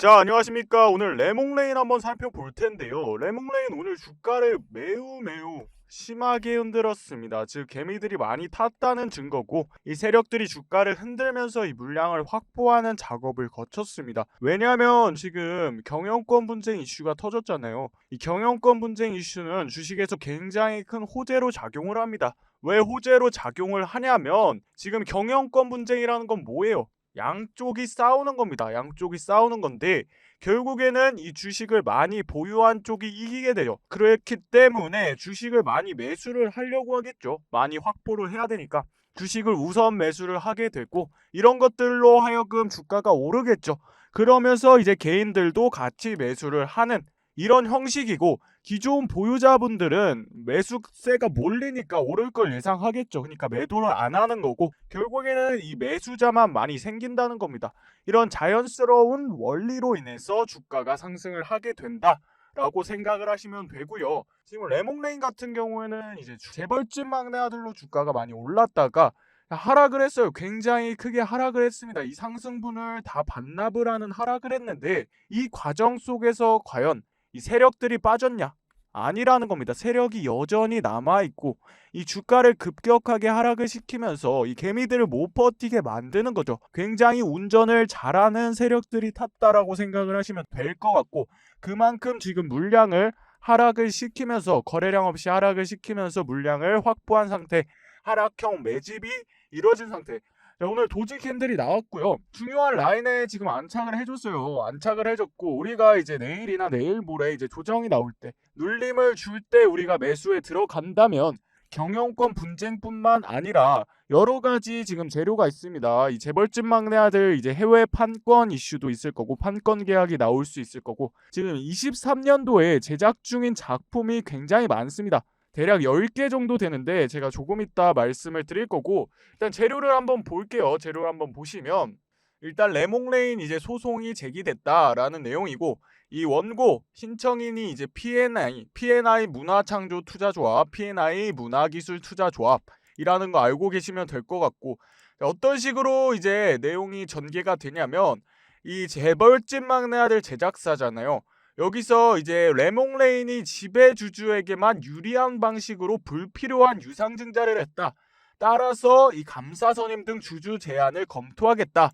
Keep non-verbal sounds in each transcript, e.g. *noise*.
자, 안녕하십니까. 오늘 레몽레인 한번 살펴볼 텐데요. 레몽레인 오늘 주가를 매우 매우 심하게 흔들었습니다. 즉 개미들이 많이 탔다는 증거고 이 세력들이 주가를 흔들면서 이 물량을 확보하는 작업을 거쳤습니다. 왜냐하면 지금 경영권 분쟁 이슈가 터졌잖아요. 이 경영권 분쟁 이슈는 주식에서 굉장히 큰 호재로 작용을 합니다. 왜 호재로 작용을 하냐면 지금 경영권 분쟁이라는 건 뭐예요? 양쪽이 싸우는 겁니다. 양쪽이 싸우는 건데 결국에는 이 주식을 많이 보유한 쪽이 이기게 돼요. 그렇기 때문에 주식을 많이 매수를 하려고 하겠죠. 많이 확보를 해야 되니까 주식을 우선 매수를 하게 되고 이런 것들로 하여금 주가가 오르겠죠. 그러면서 이제 개인들도 같이 매수를 하는 이런 형식이고 기존 보유자분들은 매수세가 몰리니까 오를 걸 예상하겠죠. 그러니까 매도를 안 하는 거고 결국에는 이 매수자만 많이 생긴다는 겁니다. 이런 자연스러운 원리로 인해서 주가가 상승을 하게 된다. 라고 생각을 하시면 되고요. 지금 레몽레인 같은 경우에는 이제 재벌집 막내 아들로 주가가 많이 올랐다가 하락을 했어요. 굉장히 크게 하락을 했습니다. 이 상승분을 다 반납을 하는 하락을 했는데 이 과정 속에서 과연 이 세력들이 빠졌냐? 아니라는 겁니다. 세력이 여전히 남아 있고 이 주가를 급격하게 하락을 시키면서 이 개미들을 못 버티게 만드는 거죠. 굉장히 운전을 잘하는 세력들이 탔다라고 생각을 하시면 될 것 같고 그만큼 지금 물량을 하락을 시키면서 거래량 없이 하락을 시키면서 물량을 확보한 상태 하락형 매집이 이루어진 상태 자, 오늘 도지 캔들이 나왔고요. 중요한 라인에 지금 안착을 해줬어요. 안착을 해줬고 우리가 이제 내일이나 내일 모레 이제 조정이 나올 때 눌림을 줄 때 우리가 매수에 들어간다면 경영권 분쟁뿐만 아니라 여러 가지 지금 재료가 있습니다. 이 재벌집 막내 아들 이제 해외 판권 이슈도 있을 거고 판권 계약이 나올 수 있을 거고 지금 23년도에 제작 중인 작품이 굉장히 많습니다. 대략 10개 정도 되는데 제가 조금 이따 말씀을 드릴 거고 일단 재료를 한번 볼게요. 재료를 한번 보시면 일단 레몽레인 이제 소송이 제기됐다라는 내용이고 이 원고 신청인이 이제 P&I, P&I 문화창조 투자조합, P&I 문화기술 투자조합이라는 거 알고 계시면 될 것 같고 어떤 식으로 이제 내용이 전개가 되냐면 이 재벌집 막내 아들 제작사잖아요. 여기서 이제 레몽 레인이 지배주주에게만 유리한 방식으로 불필요한 유상증자를 했다. 따라서 이 감사선임 등 주주 제안을 검토하겠다.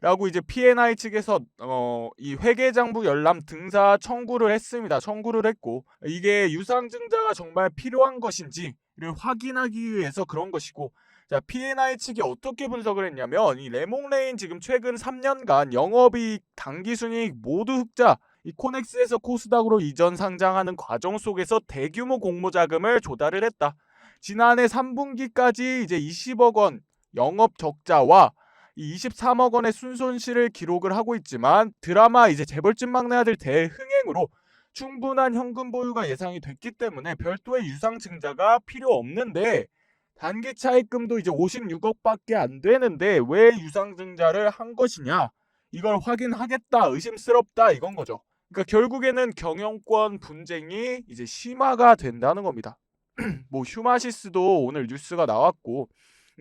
라고 이제 P&I 측에서 어, 이 회계장부 열람 등사 청구를 했습니다. 청구를 했고 이게 유상증자가 정말 필요한 것인지를 확인하기 위해서 그런 것이고 자 P&I 측이 어떻게 분석을 했냐면 이 레몽레인 지금 최근 3년간 영업이익 당기순이익 모두 흑자 이 코넥스에서 코스닥으로 이전 상장하는 과정 속에서 대규모 공모 자금을 조달을 했다. 지난해 3분기까지 이제 20억 원 영업 적자와 이 23억 원의 순손실을 기록을 하고 있지만 드라마 이제 재벌집 막내 아들 대흥행으로 충분한 현금 보유가 예상이 됐기 때문에 별도의 유상 증자가 필요 없는데 단기 차입금도 이제 56억밖에 안 되는데 왜 유상 증자를 한 것이냐? 이걸 확인하겠다, 의심스럽다 이건 거죠. 그러니까 결국에는 경영권 분쟁이 이제 심화가 된다는 겁니다. *clears throat* 뭐 휴마시스도 오늘 뉴스가 나왔고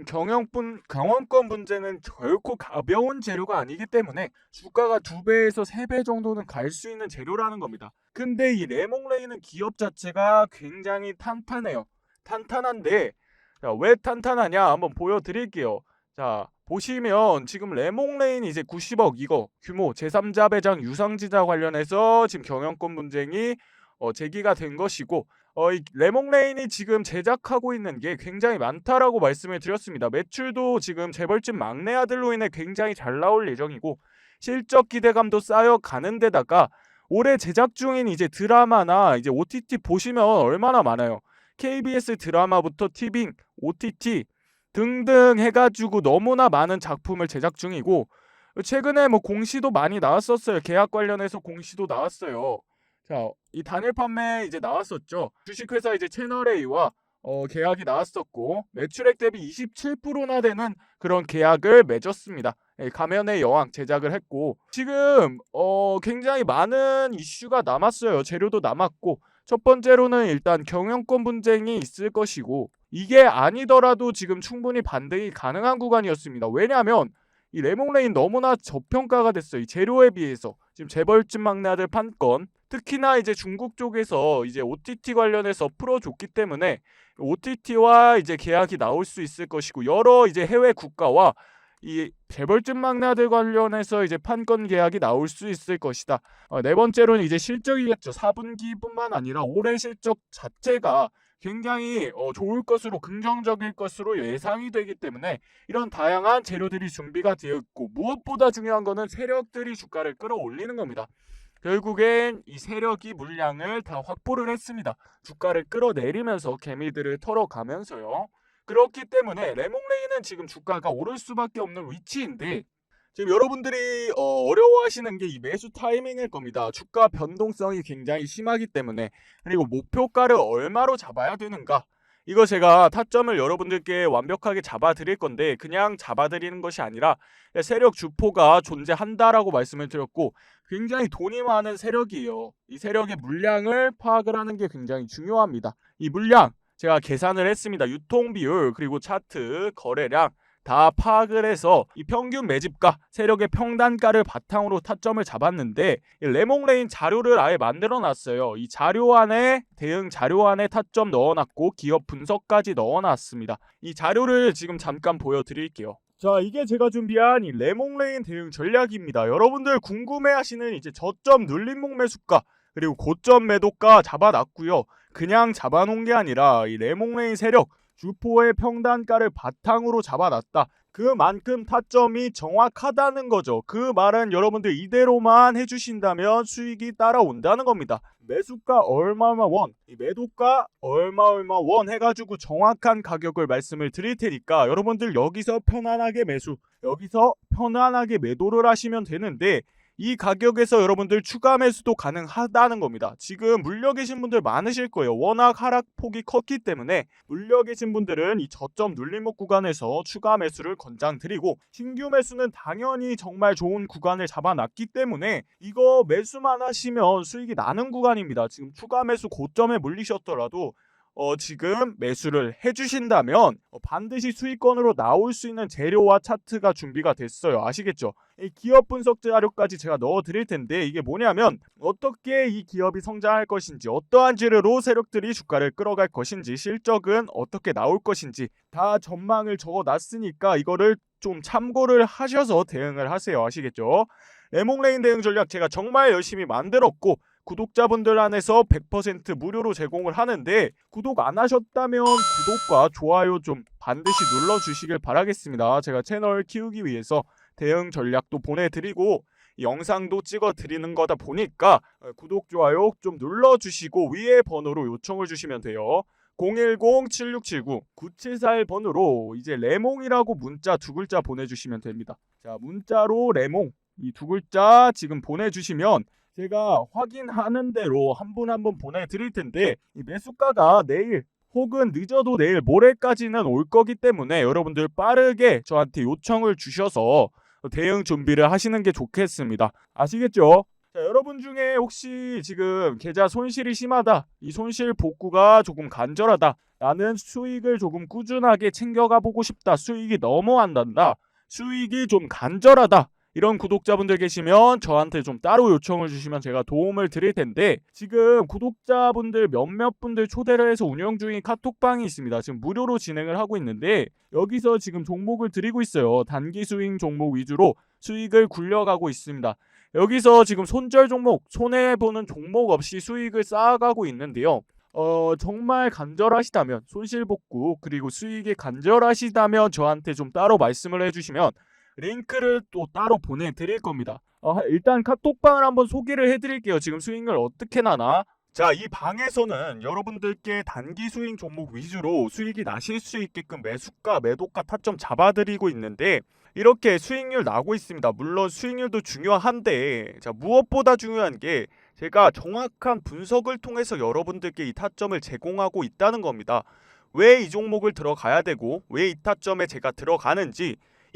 경영분 경영권 분쟁은 결코 가벼운 재료가 아니기 때문에 주가가 두 배에서 세 배 정도는 갈 수 있는 재료라는 겁니다. 근데 이 레몽레이는 기업 자체가 굉장히 탄탄해요. 탄탄한데 자, 왜 탄탄하냐 한번 보여드릴게요. 자 보시면 지금 레몽레인 이제 90억 이거 규모 제3자 배당 유상지자 관련해서 지금 경영권 분쟁이 어, 제기가 된 것이고 어, 이 레몽레인이 지금 제작하고 있는 게 굉장히 많다라고 말씀을 드렸습니다. 매출도 지금 재벌집 막내 아들로 인해 굉장히 잘 나올 예정이고 실적 기대감도 쌓여 가는 데다가 올해 제작 중인 이제 드라마나 이제 OTT 보시면 얼마나 많아요. KBS 드라마부터 티빙, OTT 등등 해가지고 너무나 많은 작품을 제작 중이고 최근에 뭐 공시도 많이 나왔었어요. 계약 관련해서 공시도 나왔어요. 자, 이 단일 판매 이제 나왔었죠. 주식회사 이제 채널A와 어, 계약이 나왔었고 매출액 대비 27%나 되는 그런 계약을 맺었습니다. 예, 가면의 여왕 제작을 했고 지금 어, 굉장히 많은 이슈가 남았어요. 재료도 남았고 첫 번째로는 일단 경영권 분쟁이 있을 것이고 이게 아니더라도 지금 충분히 반등이 가능한 구간이었습니다. 왜냐하면 이 레몽레인 너무나 저평가가 됐어요. 이 재료에 비해서 지금 재벌집 막내 아들 판건 특히나 이제 중국 쪽에서 이제 OTT 관련해서 풀어줬기 때문에 OTT와 이제 계약이 나올 수 있을 것이고 여러 이제 해외 국가와 이 재벌집 막내들 관련해서 이제 판건 계약이 나올 수 있을 것이다. 어, 네 번째로는 이제 실적이겠죠. 4분기뿐만 아니라 올해 실적 자체가 굉장히 어, 좋을 것으로 긍정적일 것으로 예상이 되기 때문에 이런 다양한 재료들이 준비가 되어 있고 무엇보다 중요한 거는 세력들이 주가를 끌어올리는 겁니다. 결국엔 이 세력이 물량을 다 확보를 했습니다. 주가를 끌어내리면서 개미들을 털어가면서요. 그렇기 때문에 레몽레이는 지금 주가가 오를 수밖에 없는 위치인데 지금 여러분들이 어, 려워하시는 게 이 매수 타이밍일 겁니다. 주가 변동성이 굉장히 심하기 때문에 그리고 목표가를 얼마로 잡아야 되는가 이거 제가 타점을 여러분들께 완벽하게 잡아드릴 건데 그냥 잡아드리는 것이 아니라 세력 주포가 존재한다라고 말씀을 드렸고 굉장히 돈이 많은 세력이에요. 이 세력의 물량을 파악을 하는 게 굉장히 중요합니다. 이 물량 제가 계산을 했습니다. 유통 비율 그리고 차트 거래량 다 파악을 해서 이 평균 매집가 세력의 평단가를 바탕으로 타점을 잡았는데 이 레몽레인 자료를 아예 만들어 놨어요. 이 자료 안에 대응 자료 안에 타점 넣어놨고 기업 분석까지 넣어놨습니다. 이 자료를 지금 잠깐 보여드릴게요. 자 이게 제가 준비한 이 레몽레인 대응 전략입니다. 여러분들 궁금해하시는 이제 저점 눌림목 매수가 그리고 고점 매도가 잡아놨고요. 그냥 잡아놓은 게 아니라 이 레몽레인 세력 주포의 평단가를 바탕으로 잡아놨다. 그만큼 타점이 정확하다는 거죠. 그 말은 여러분들 이대로만 해주신다면 수익이 따라온다는 겁니다. 매수가 얼마 얼마 원, 이 매도가 얼마 얼마 원 해가지고 정확한 가격을 말씀을 드릴 테니까 여러분들 여기서 편안하게 매수, 여기서 편안하게 매도를 하시면 되는데 이 가격에서 여러분들 추가 매수도 가능하다는 겁니다. 지금 물려 계신 분들 많으실 거예요. 워낙 하락폭이 컸기 때문에 물려 계신 분들은 이 저점 눌림목 구간에서 추가 매수를 권장드리고 신규 매수는 당연히 정말 좋은 구간을 잡아놨기 때문에 이거 매수만 하시면 수익이 나는 구간입니다. 지금 추가 매수 고점에 물리셨더라도 어, 지금 매수를 해주신다면 어, 반드시 수익권으로 나올 수 있는 재료와 차트가 준비가 됐어요. 아시겠죠? 이 기업 분석 자료까지 제가 넣어 드릴 텐데 이게 뭐냐면 어떻게 이 기업이 성장할 것인지 어떠한 재료로 세력들이 주가를 끌어갈 것인지 실적은 어떻게 나올 것인지 다 전망을 적어 놨으니까 이거를 좀 참고를 하셔서 대응을 하세요. 아시겠죠? 레몽레인 대응 전략 제가 정말 열심히 만들었고 구독자분들 안에서 100% 무료로 제공을 하는데 구독 안 하셨다면 구독과 좋아요 좀 반드시 눌러주시길 바라겠습니다. 제가 채널 키우기 위해서 대응 전략도 보내드리고 영상도 찍어 드리는 거다 보니까 어, 구독 좋아요 좀 눌러주시고 위에 번호로 요청을 주시면 돼요. 010-7679-9741번으로 이제 레몽이라고 문자 두 글자 보내주시면 됩니다. 자 문자로 레몽 이 두 글자 지금 보내주시면 제가 확인하는 대로 한 분 한 분 보내드릴 텐데 이 매수가가 내일 혹은 늦어도 내일 모레까지는 올 거기 때문에 여러분들 빠르게 저한테 요청을 주셔서 대응 준비를 하시는 게 좋겠습니다. 아시겠죠? 자, 여러분 중에 혹시 지금 계좌 손실이 심하다, 이 손실 복구가 조금 간절하다, 나는 수익을 조금 꾸준하게 챙겨가 보고 싶다, 수익이 너무 안 난다, 수익이 좀 간절하다, 이런 구독자분들 계시면 저한테 좀 따로 요청을 주시면 제가 도움을 드릴 텐데 지금 구독자분들 몇몇 분들 초대를 해서 운영 중인 카톡방이 있습니다. 지금 무료로 진행을 하고 있는데 여기서 지금 종목을 드리고 있어요. 단기 스윙 종목 위주로 수익을 굴려가고 있습니다. 여기서 지금 손절 종목, 손해보는 종목 없이 수익을 쌓아가고 있는데요. 어, 정말 간절하시다면 손실 복구 그리고 수익이 간절하시다면 저한테 좀 따로 말씀을 해주시면 링크를 또 따로 보내드릴 겁니다. 어, 일단 카톡방을 한번 소개를 해드릴게요. 지금 스윙을 어떻게 나나? 자, 이 방에서는 여러분들께 단기 스윙 종목 위주로 수익이 나실 수 있게끔 매수가, 매도가 타점 잡아드리고 있는데 이렇게 수익률 나고 있습니다. 물론 수익률도 중요한데 자, 무엇보다 중요한 게 제가 정확한 분석을 통해서 여러분들께 이 타점을 제공하고 있다는 겁니다. 왜 이 종목을 들어가야 되고 왜 이 타점에 제가 들어가는지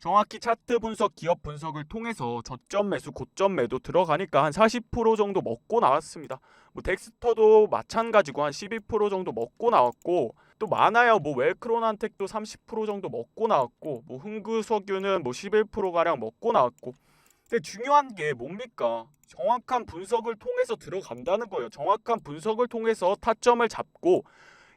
정확히 차트 분석, 기업 분석을 통해서 저점 매수, 고점 매도 들어가니까 한 40% 정도 먹고 나왔습니다. 뭐 덱스터도 마찬가지고 한 12% 정도 먹고 나왔고 또 많아요. 뭐 웰크론한텍도 30% 정도 먹고 나왔고 뭐 흥구석유는 뭐 11% 가량 먹고 나왔고. 근데 중요한 게 뭡니까? 정확한 분석을 통해서 들어간다는 거예요. 정확한 분석을 통해서 타점을 잡고